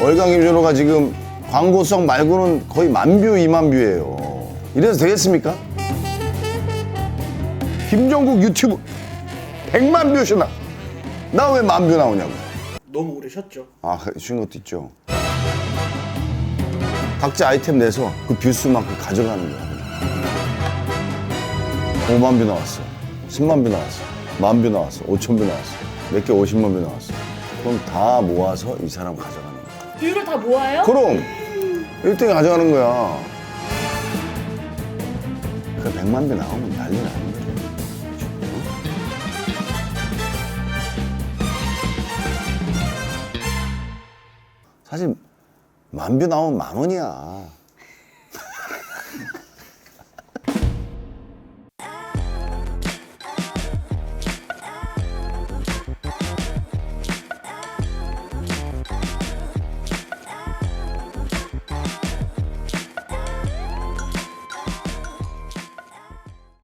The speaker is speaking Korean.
월간 김준호가 지금 광고성 말고는 거의 만뷰, 이만뷰예요. 이래서 되겠습니까? 김종국 유튜브 100만 뷰시나. 나 왜 만뷰 나오냐고. 너무 오래 쉬었죠. 아, 쉬운 것도 있죠. 각자 아이템 내서 그 뷰수만큼 가져가는 거야. 5만 뷰 나왔어. 10만 뷰 나왔어. 만 뷰 나왔어. 5천 뷰 나왔어. 몇 개 50만 뷰 나왔어. 그럼 다 모아서 이 사람 가져가는 거야. 뷰를 다 모아요? 그럼 1등이 가져가는 거야. 그 100만 뷰 나오면 난리 나는 거야. 사실 만 뷰 나오면 만 원이야.